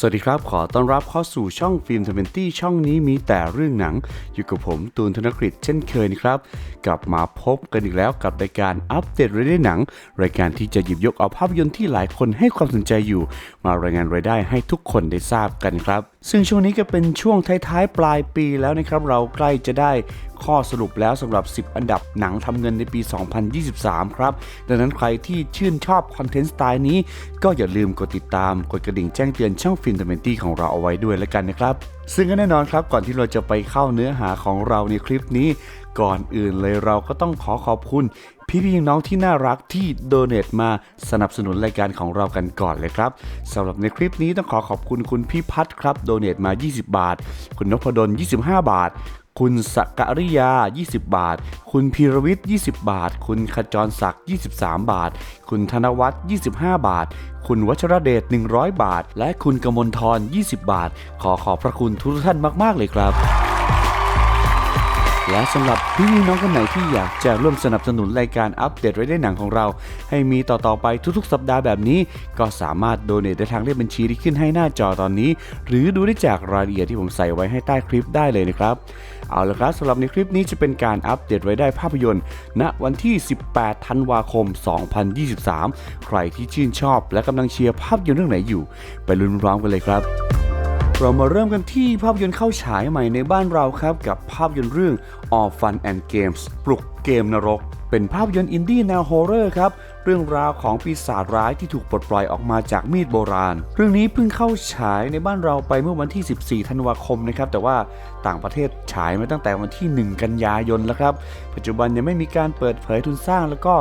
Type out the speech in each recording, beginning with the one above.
สวัสดีครับ ขอต้อนรับเข้าสู่ช่องฟิล์มทเวนตี้ช่องนี้มีแต่เรื่องหนัง อยู่กับผมตูนธนกฤษเช่นเคยนะครับ กลับมาพบกันอีกแล้วกับรายการอัปเดตรายได้หนัง รายการที่จะหยิบยกเอาภาพยนตร์ที่หลายคนให้ความสนใจอยู่ มารายงานรายได้ให้ทุกคนได้ทราบกันครับซึ่งช่วงนี้ก็เป็นช่วงท้ายๆ ปลายปีแล้วนะครับ เราใกล้จะได้ข้อสรุปแล้วสำหรับ 10 อันดับหนังทำเงินในปี 2023 ครับ ดังนั้นใครที่ชื่นชอบคอนเทนต์สไตล์นี้ ก็อย่าลืมกดติดตาม กดกระดิ่งแจ้งเตือนช่องฟินเทอร์เมนตี้ของเราเอาไว้ด้วยแล้วกันนะครับ ซึ่งก็แน่นอนครับก่อนที่เราจะไปเข้าเนื้อหาของเราในคลิปนี้ ก่อนอื่นเลยเราก็ต้องขอขอบคุณ พี่พี่น้องที่น่ารักที่โดเน a มาสนับสนุนรายการของเรากันก่อนเลยครับสำหรับในคลิปนี้ต้องขอขอบคุณคุณพี่พัฒครับโดเน a มา 20 บาท คุณนพดล 25 บาทคุณสกริยา 20 บาท คุณพีรวิทย์ 20 บาท คุณขจรศักดิ์ 23 บาท คุณธนวัฒน์ 25 บาท คุณวัชรเดช 100 บาท และคุณกมลทร 20 บาท ขอขอบพระคุณทุกท่านมาก ๆ เลยครับ และสำหรับพี่น้องคนไหนที่อยากจะร่วมสนับสนุนรายการอัปเดตรายได้หนังของเรา ให้มีต่อๆไปทุกๆ สัปดาห์แบบนี้ ก็สามารถโดเนทได้ทางเลขบัญชีที่ขึ้นให้หน้าจอตอนนี้ หรือดูได้จากรายละเอียดที่ผมใส่ไว้ให้ใต้คลิปได้เลยนะครับเอาละครับสำหรับในคลิปนี้จะเป็นการอัปเดตรายได้ภาพยนตร์ ณวันที่ 18 ธันวาคม 2023 ใครที่ชื่นชอบและกำลังเชียร์ภาพยนตร์เรื่องไหนอยู่ ไปลุ้นพร้อมกันเลยครับ เรามาเริ่มกันที่ภาพยนตร์เข้าฉายใหม่ในบ้านเราครับ กับภาพยนตร์เรื่อง All Fun and Games ปลุกเกมนรก เป็นภาพยนตร์อินดี้แนวฮอร์เรอร์ครับ เรื่องราวของปีศาจร้ายที่ถูกปลดปล่อยออกมาจากมีดโบราณ เรื่องนี้เพิ่งเข้าฉายในบ้านเราไปเมื่อวันที่ 14 ธันวาคมนะครับ แต่ว่าต่างประเทศฉายมาตั้งแต่วันที่ 1 กันยายนแล้วครับ ปัจจุบันยังไม่มีการเปิดเผยทุนสร้าง แล้วก็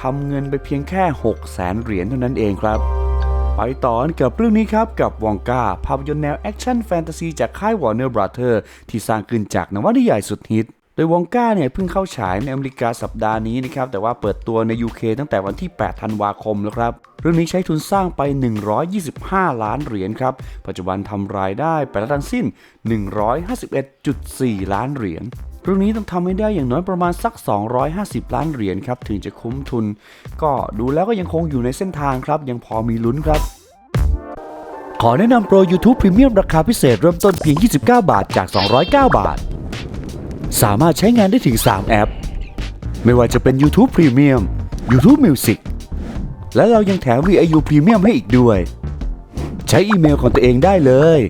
ทำเงินไปเพียงแค่ 6 0แสนเหรียญเท่านั้นเองครับ ไปต่อกันกับเรื่องนี้ครับ กับวองกาภาพยนตร์แนวแอคชั่นแฟนตาซีจากค่าย Warner Brother ที่สร้างขึ้นจากนวนิยายสุดฮิต โดยวองกาเนี่ยเพิ่งเข้าฉายในอเมริกาสัปดาห์นี้นะครับ แต่ว่าเปิดตัวใน UK ตั้งแต่วันที่ 8 ธันวาคมแล้วครับ เรื่องนี้ใช้ทุนสร้างไป 125 ล้านเหรียญครับ ปัจจุบันทำรายได้ไปแล้วทั้งสิ้น 151.4 ล้านเหรียญ เรื่องนี้ต้องทำให้ได้อย่างน้อยประมาณสัก 250 ล้านเหรียญครับถึงจะคุ้มทุน ก็ดูแล้วก็ยังคงอยู่ในเส้นทางครับ ยังพอมีลุ้นครับขอแนะนำโปร YouTube Premium ราคาพิเศษเริ่มต้นเพียง 29 บาทจาก 209 บาท สามารถใช้งานได้ถึง 3 แอป ไม่ว่าจะเป็น YouTube Premium YouTube Music และเรายังแถม VIU Premium ให้อีกด้วย ใช้อีเมลของตัวเองได้เลย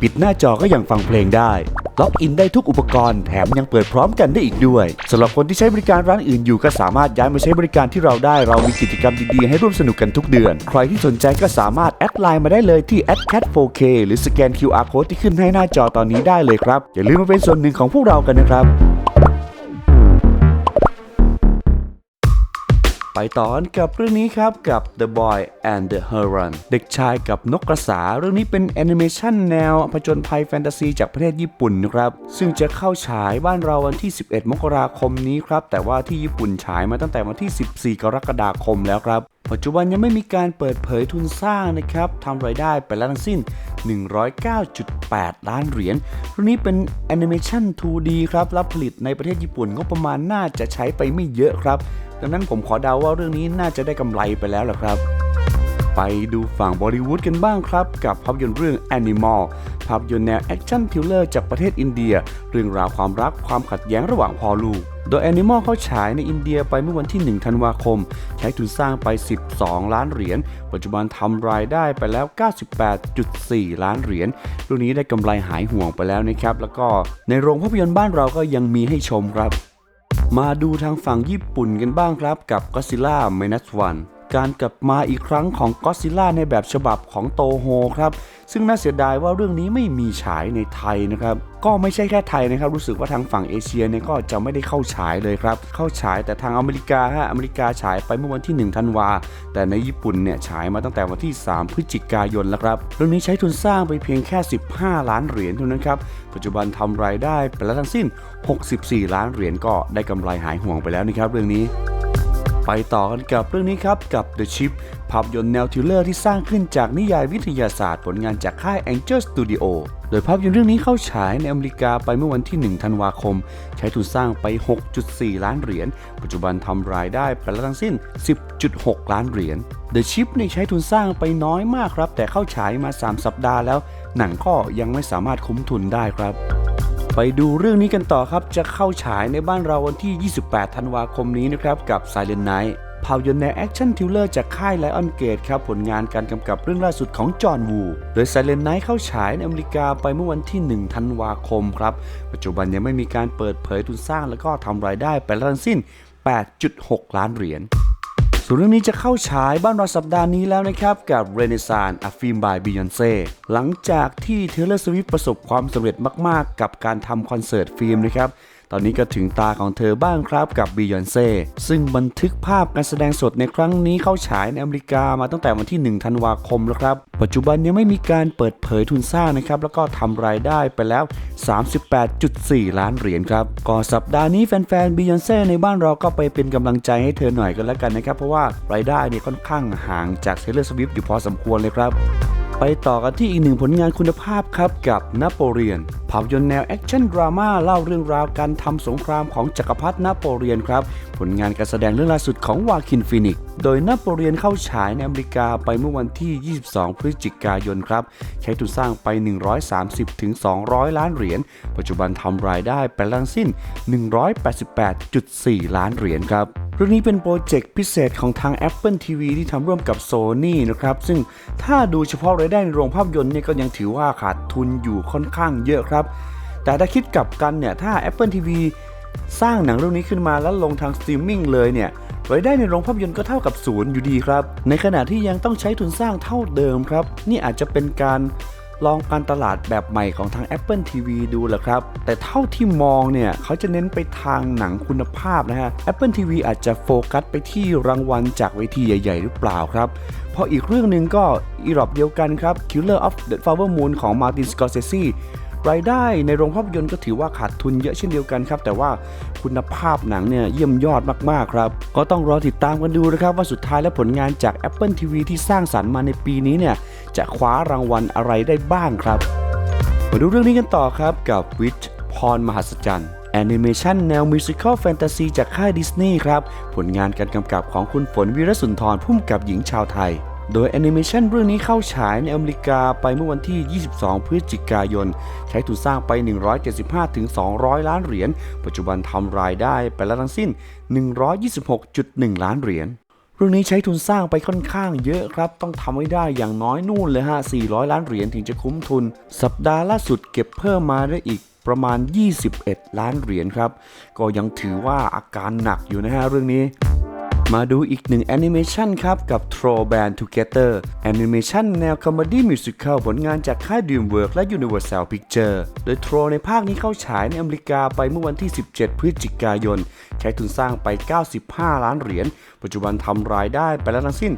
ปิดหน้าจอก็ยังฟังเพลงได้ ล็อกอินได้ทุกอุปกรณ์แถมยังเปิดพร้อมกันได้อีกด้วยสำหรับคนที่ใช้บริการร้านอื่นอยู่ก็สามารถย้ายมาใช้บริการที่เราได้เรามีกิจกรรมดีๆ ให้ร่วมสนุกกันทุกเดือน ใครที่สนใจก็สามารถแอดไลน์มาได้เลยที่ @cat4k หรือสแกน QR code ที่ขึ้นให้หน้าจอตอนนี้ได้เลยครับอย่าลืมมาเป็นส่วนหนึ่งของพวกเรากันนะครับ ไปต่อกันกับเรื่องนี้ครับกับ The Boy and the Heron เด็กชายกับนกกระสา เรื่องนี้เป็นแอนิเมชันแนวผจญภัยแฟนตาซีจากประเทศญี่ปุ่นนะครับ ซึ่งจะเข้าฉายบ้านเราวันที่ 11 มกราคมนี้ครับ แต่ว่าที่ญี่ปุ่นฉายมาตั้งแต่วันที่ 14 กรกฎาคมแล้วครับ ปัจจุบันยังไม่มีการเปิดเผยทุนสร้างนะครับทำรายได้ไปแล้วทั้งสิ้น 109.8 ล้านเหรียญเรื่องนี้เป็นแอนิเมชัน 2D ครับรับผลิตในประเทศญี่ปุ่นงบประมาณน่าจะใช้ไปไม่เยอะครับ ดังนั้นผมขอเดาว่าเรื่องนี้น่าจะได้กำไรไปแล้วล่ะครับ ไปดูฝั่งบอลิวูดกันบ้างครับ กับภาพยนตร์เรื่อง Animal ภาพยนตร์แนวแอคชั่นทิลเลอร์จากประเทศอินเดีย เรื่องราวความรักความขัดแย้งระหว่างพ่อลูกโดย Animal เข้าฉายในอินเดียไปเมื่อวันที่ 1 ธันวาคม ใช้ทุนสร้างไป 12 ล้านเหรียญ ปัจจุบันทำรายได้ไปแล้ว 98.4 ล้านเหรียญเรื่องนี้ได้กำไรหายห่วงไปแล้วนะครับ แล้วก็ในโรงภาพยนตร์บ้านเราก็ยังมีให้ชมครับ มาดูทางฝั่งญี่ปุ่นกันบ้างครับกับ Godzilla Minus One การกลับมาอีกครั้งของ Godzilla ในแบบฉบับของโตโฮครับซึ่งน่าเสียดายว่าเรื่องนี้ไม่มีฉายในไทยนะครับ ก็ไม่ใช่แค่ไทยนะครับ รู้สึกว่าทางฝั่งเอเชียเนี่ยก็จะไม่ได้เข้าฉายเลยครับ เข้าฉายแต่ทางอเมริกาฮะอเมริกาฉายไปเมื่อวันที่1ธันวา แต่ในญี่ปุ่นเนี่ยฉายมาตั้งแต่วันที่ 3 พฤศจิกายนแล้วครับ เรื่องนี้ใช้ทุนสร้างไปเพียงแค่ 15 ล้านเหรียญเท่านั้นครับ ปัจจุบันทำรายได้ไปแล้วทั้งสิ้น 64 ล้านเหรียญก็ได้กำไรหายห่วงไปแล้วนะครับเรื่องนี้ ไปต่อกันกับเรื่องนี้ครับ กับ The Ship ภาพยนตร์แนวทิลเลอร์ที่สร้างขึ้นจากนิยายวิทยาศาสตร์ผลงานจากค่าย Angel Studio โดยภาพยนตร์เรื่องนี้เข้าฉายในอเมริกาไปเมื่อวันที่ 1 ธันวาคม ใช้ทุนสร้างไป 6.4 ล้านเหรียญ ปัจจุบันทำรายได้ไปแล้วทั้งสิ้น 10.6 ล้านเหรียญ The Ship ในใช้ทุนสร้างไปน้อยมากครับ แต่เข้าฉายมา 3 สัปดาห์แล้ว หนังก็ยังไม่สามารถคุ้มทุนได้ครับ ไปดูเรื่องนี้กันต่อครับ จะเข้าฉายในบ้านเราวันที่ 28 ธันวาคมนี้นะครับ กับ Silent Night ภาพยนตร์แนวแอคชั่นทิลเลอร์จากค่ายไลออนเกตครับ ผลงานการกำกับเรื่องล่าสุดของจอห์นวู โดย Silent Night เข้าฉายในอเมริกาไปเมื่อวันที่ 1 ธันวาคมครับ ปัจจุบันยังไม่มีการเปิดเผยทุนสร้างแล้วก็ทำรายได้ไปแล้วทั้งสิ้น 8.6 ล้านเหรียญ ส่วนเรื่องนี้จะเข้าฉายบ้านเราสัปดาห์นี้แล้วนะครับ กับ Renaissance A Film by Beyonce หลังจากที่เทเลสวิทประสบความสำเร็จมาก ๆ กับการทำคอนเสิร์ตฟิล์มนะครับ ตอนนี้ก็ถึงตาของเธอบ้างครับกับ Beyonce ซึ่งบันทึกภาพการแสดงสดในครั้งนี้เข้าฉายในอเมริกามาตั้งแต่วันที่ 1 ธันวาคมแล้วครับ ปัจจุบันยังไม่มีการเปิดเผยทุนสร้างนะครับ แล้วก็ทำรายได้ไปแล้ว 38.4 ล้านเหรียญครับก็สัปดาห์นี้แฟนๆ Beyonce ในบ้านเราก็ไปเป็นกำลังใจให้เธอหน่อยกันแล้วกันนะครับ เพราะว่ารายได้เนี่ยค่อนข้างห่างจาก Taylor Swift อยู่พอสมควรเลยครับไปต่อกันที่อีกหนึ่งผลงานคุณภาพครับกับนโปเลียน ภาพยนตร์แนวแอคชั่นดราม่าเล่าเรื่องราวการทำสงครามของจักรพรรดินโปเลียนครับ ผลงานการแสดงเรื่องล่าสุดของวาคินฟินิก โดยนโปเลียนเข้าฉายในอเมริกาไปเมื่อวันที่ 22 พฤศจิกายนครับ ใช้ทุนสร้างไป 130-200 ล้านเหรียญ ปัจจุบันทำรายได้ไปทั้งสิ้น 188.4 ล้านเหรียญครับเรื่องนี้เป็นโปรเจกต์พิเศษของทาง Apple TV ที่ทำร่วมกับ Sony นะครับ ซึ่งถ้าดูเฉพาะรายได้ในโรงภาพยนตร์เนี่ยก็ยังถือว่าขาดทุนอยู่ค่อนข้างเยอะครับแต่ถ้าคิดกลับกันเนี่ย ถ้า Apple TV สร้างหนังเรื่องนี้ขึ้นมาแล้วลงทางสตรีมมิ่งเลยเนี่ยรายได้ในโรงภาพยนตร์ก็เท่ากับศูนย์อยู่ดีครับ ในขณะที่ยังต้องใช้ทุนสร้างเท่าเดิมครับ นี่อาจจะเป็นการลองการตลาดแบบใหม่ของทาง Apple TV ดูแหละครับ แต่เท่าที่มองเนี่ย เขาจะเน้นไปทางหนังคุณภาพนะฮะ Apple TV อาจจะโฟกัสไปที่รางวัลจากเวทีใหญ่ ๆ หรือเปล่าครับ เพราะอีกเรื่องหนึ่งก็อีรอบเดียวกันครับ Killer of the Flower Moon ของ Martin Scorsese รายได้ในโรงภาพยนตร์ก็ถือว่าขาดทุนเยอะเช่นเดียวกันครับ แต่ว่าคุณภาพหนังเนี่ยเยี่ยมยอดมากๆครับ ก็ต้องรอติดตามกันดูนะครับ ว่าสุดท้ายแล้วผลงานจาก Apple TV ที่สร้างสรรค์มาในปีนี้เนี่ยจะคว้ารางวัลอะไรได้บ้างครับ มาดูเรื่องนี้กันต่อครับกับวิชพรมหัศจรรย์แอนิเมชันแนวมิวสิควลแฟนตาซีจากค่ายดิสนีย์ครับ ผลงานการกำกับของคุณฝนวีรสุนทรพุ่มกับหญิงชาวไทย โดยแอนิเมชันเรื่องนี้เข้าฉายในอเมริกาไปเมื่อวันที่ 22 พฤศจิกายน ใช้ทุนสร้างไป 175-200 ล้านเหรียญ ปัจจุบันทำรายได้ไปแล้วทั้งสิ้น 126.1 ล้านเหรียญเรื่องนี้ใช้ทุนสร้างไปค่อนข้างเยอะครับ ต้องทำให้ได้อย่างน้อยนู่นเลยฮะ 400 ล้านเหรียญถึงจะคุ้มทุน สัปดาห์ล่าสุดเก็บเพิ่มมาได้อีกประมาณ 21 ล้านเหรียญครับ ก็ยังถือว่าอาการหนักอยู่นะฮะเรื่องนี้ มาดูอีกหนึ่งแอนิเมชันครับ กับ Troll Band Together แอนิเมชันแนวคอมเมดี้มิวสิควลผลงานจากค่าย DreamWorks และ Universal Pictures โดย Troll ในภาคนี้เข้าฉายในอเมริกาไปเมื่อวันที่ 17 พฤศจิกายน ใช้ทุนสร้างไป 95 ล้านเหรียญ ปัจจุบันทำรายได้ไปแล้วทั้งสิ้น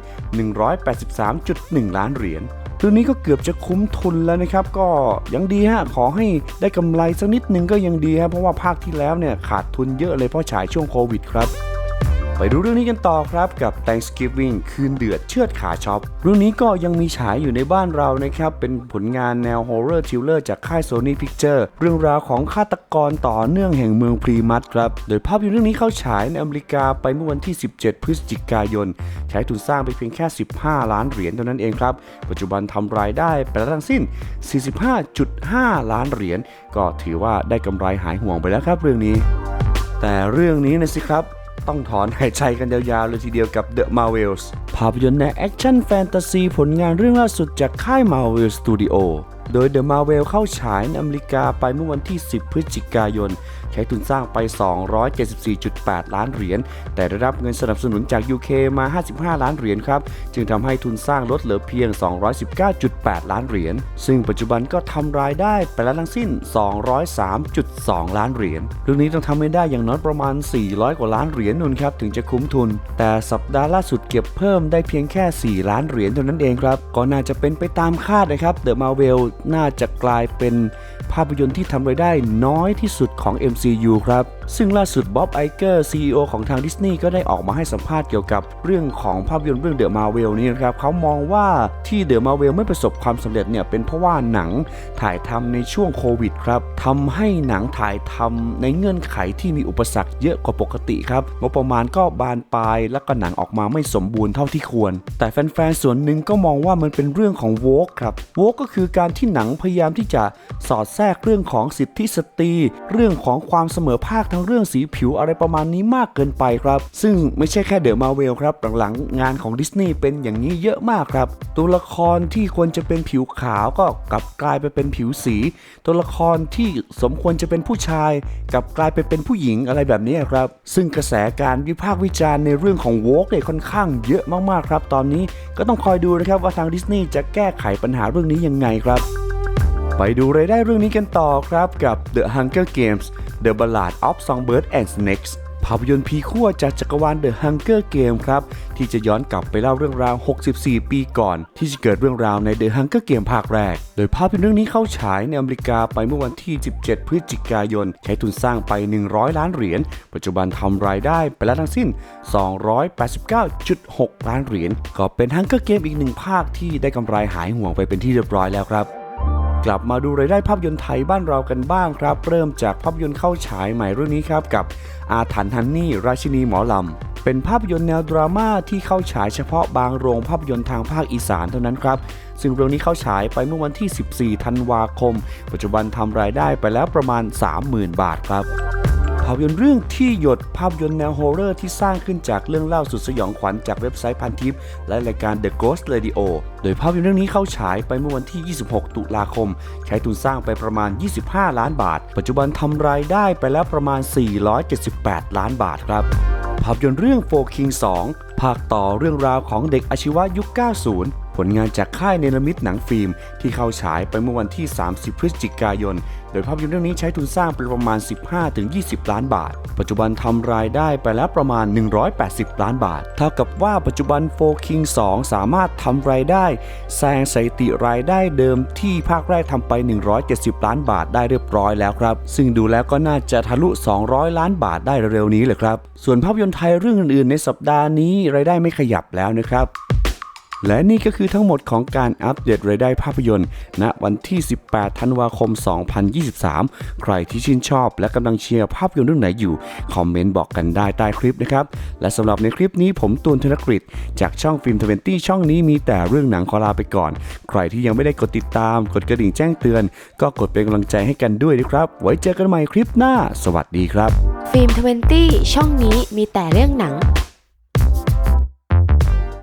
183.1 ล้านเหรียญเรื่องนี้ก็เกือบจะคุ้มทุนแล้วนะครับ ก็ยังดีฮะขอให้ได้กำไรสักนิดนึงก็ยังดีครับเพราะว่าภาคที่แล้วเนี่ยขาดทุนเยอะเลยเพราะฉายช่วงโควิดครับ ไปดูเรื่องนี้กันต่อครับกับ Thanksgiving คืนเดือดเชือดขาช็อป เรื่องนี้ก็ยังมีฉายอยู่ในบ้านเรานะครับ เป็นผลงานแนว Horror Thriller จากค่าย Sony Picture เรื่องราวของฆาตกรต่อเนื่องแห่งเมืองพรีมัตครับ โดยภาพยนตร์เรื่องนี้เข้าฉายในอเมริกาไปเมื่อวันที่ 17 พฤศจิกายน ใช้ทุนสร้างไปเพียงแค่ 15 ล้านเหรียญเท่านั้นเองครับ ปัจจุบันทำรายได้ไปแล้วทั้งสิ้น 45.5 ล้านเหรียญก็ถือว่าได้กำไรหายห่วงไปแล้วครับเรื่องนี้ แต่เรื่องนี้นะสิครับ ต้องถอนหายใจกันยาวๆเลยทีเดียวกับ The Marvels ภาพยนตร์แนวแอคชั่นแฟนตาซีผลงานเรื่องล่าสุดจากค่าย Marvel Studio โดย The Marvel เข้าฉายในอเมริกาไปเมื่อวันที่ 10 พฤศจิกายน ใช้ทุนสร้างไป 274.8 ล้านเหรียญ แต่ได้รับเงินสนับสนุนจาก UK มา 55 ล้านเหรียญครับ จึงทำให้ทุนสร้างลดเหลือเพียง 219.8 ล้านเหรียญ ซึ่งปัจจุบันก็ทำรายได้ไปแล้วทั้งสิ้น 203.2 ล้านเหรียญเรื่องนี้ต้องทำให้ได้อย่างน้อยประมาณ 400 กว่าล้านเหรียญนุนครับถึงจะคุ้มทุน แต่สัปดาห์ล่าสุดเก็บเพิ่มได้เพียงแค่ 4 ล้านเหรียญเท่านั้นเองครับ ก็น่าจะเป็นไปตามคาดนะครับ The Marvel น่าจะกลายเป็นภาพยนตร์ที่ทำรายได้น้อยที่สุดของ MCU ครับซึ่งล่าสุดบ๊อบไอเกอร์ CEO ของทางดิสนีย์ก็ได้ออกมาให้สัมภาษณ์เกี่ยวกับเรื่องของภาพยนตร์เรื่องเดอะมาเวลนี้นะครับเขามองว่าที่เดอะมาเวลไม่ประสบความสำเร็จเนี่ยเป็นเพราะว่าหนังถ่ายทำในช่วงโควิดครับทำให้หนังถ่ายทำในเงื่อนไขที่มีอุปสรรคเยอะกว่าปกติครับงบประมาณก็บานปลายแล้วก็หนังออกมาไม่สมบูรณ์เท่าที่ควร แต่แฟนๆส่วนหนึ่งก็มองว่ามันเป็นเรื่องของโวกครับโวกก็คือการที่หนังพยายามที่จะสอดแทรกเรื่องของสิทธิสตรี เรื่องของความเสมอภาคทั้งเรื่องสีผิวอะไรประมาณนี้มากเกินไปครับ ซึ่งไม่ใช่แค่เดอะมาเวลครับหลังๆงานของดิสนีย์เป็นอย่างนี้เยอะมากครับ ตัวละครที่ควรจะเป็นผิวขาวก็กลับกลายไปเป็นผิวสี ตัวละครที่สมควรจะเป็นผู้ชาย กลับกลายไปเป็นผู้หญิงอะไรแบบนี้ครับ ซึ่งกระแสการวิพากษ์วิจารณ์ในเรื่องของโวกเนี่ยค่อนข้างเยอะมากๆครับ ตอนนี้ก็ต้องคอยดูนะครับว่าทางดิสนีย์จะแก้ไขปัญหาเรื่องนี้ยังไงครับ ไปดูรายได้เรื่องนี้กันต่อครับกับ The Hunger Games The Ballad of Songbird and Snakes ภาพยนตร์พีขั้วจากจักรวาล The Hunger Game ครับ ที่จะย้อนกลับไปเล่าเรื่องราว 64 ปีก่อน ที่จะเกิดเรื่องราวใน The Hunger Game ภาคแรก โดยภาพยนตร์เรื่องนี้เข้าฉายในอเมริกาไปเมื่อวันที่ 17 พฤศจิกายน ใช้ทุนสร้างไป 100 ล้านเหรียญ ปัจจุบันทำรายได้ไปแล้วทั้งสิ้น 289.6 ล้านเหรียญ ก็เป็น Hunger Game อีกหนึ่งภาคที่ได้กำไรหายห่วงไปเป็นที่เรียบร้อยแล้วครับ กลับมาดูรายได้ภาพยนตร์ไทยบ้านเรากันบ้างครับ เริ่มจากภาพยนตร์เข้าฉายใหม่เรื่องนี้ครับกับอาถรรพ์ฮันนี่ราชินีหมอลำเป็นภาพยนตร์แนวดราม่าที่เข้าฉายเฉพาะบางโรงภาพยนตร์ทางภาคอีสานเท่านั้นครับ ซึ่งเรื่องนี้เข้าฉายไปเมื่อวันที่ 14 ธันวาคม ปัจจุบันทำรายได้ไปแล้วประมาณ 30,000 บาทครับ ภาพยนตร์เรื่องที่หยดภาพยนตร์แนวโฮอร์เรอร์ที่สร้างขึ้นจากเรื่องเล่าสุดสยองขวัญจากเว็บไซต์พันทิป และรายการ The Ghost Radio โดยภาพยนตร์เรื่องนี้เข้าฉายไปเมื่อวันที่ 26 ตุลาคม ใช้ทุนสร้างไปประมาณ 25 ล้านบาท ปัจจุบันทำรายได้ไปแล้วประมาณ 478 ล้านบาทครับภาพยนตร์เรื่อง Four King 2ภาคต่อเรื่องราวของเด็กอาชีวะยุค 90 ผลงานจากค่ายเนรมิตหนังฟิล์ม ที่เข้าฉายไปเมื่อวันที่ 30 พฤศจิกายน โดยภาพยนตร์เรื่องนี้ใช้ทุนสร้างไปประมาณ 15-20 ล้านบาท ปัจจุบันทำรายได้ไปแล้วประมาณ 180 ล้านบาท เท่ากับว่าปัจจุบัน Four King 2สามารถทำรายได้แซงสถิติรายได้เดิมที่ภาคแรกทำไป 170 ล้านบาทได้เรียบร้อยแล้วครับ ซึ่งดูแล้วก็น่าจะทะลุ 200 ล้านบาทได้เร็วๆนี้เลยครับ ส่วนภาพยนตร์ไทยเรื่องอื่นๆในสัปดาห์นี้รายได้ไม่ขยับแล้วนะครับ และนี่ก็คือทั้งหมดของการอัปเดตรายได้ภาพยนตร์ณวันที่ 18 ธันวาคม 2023 ใครที่ชื่นชอบและกำลังเชียร์ภาพยนตร์เรื่องไหนอยู่ คอมเมนต์บอกกันได้ใต้คลิปนะครับ และสำหรับในคลิปนี้ผมตูนธนกฤษจากช่องฟิล์มทเวนตี้ช่องนี้มีแต่เรื่องหนังขอลาไปก่อน ใครที่ยังไม่ได้กดติดตาม กดกระดิ่งแจ้งเตือน ก็กดเป็นกำลังใจให้กันด้วยนะครับ ไว้เจอกันใหม่คลิปหน้า สวัสดีครับ ฟิล์มทเวนตี้ช่องนี้มีแต่เรื่องหนัง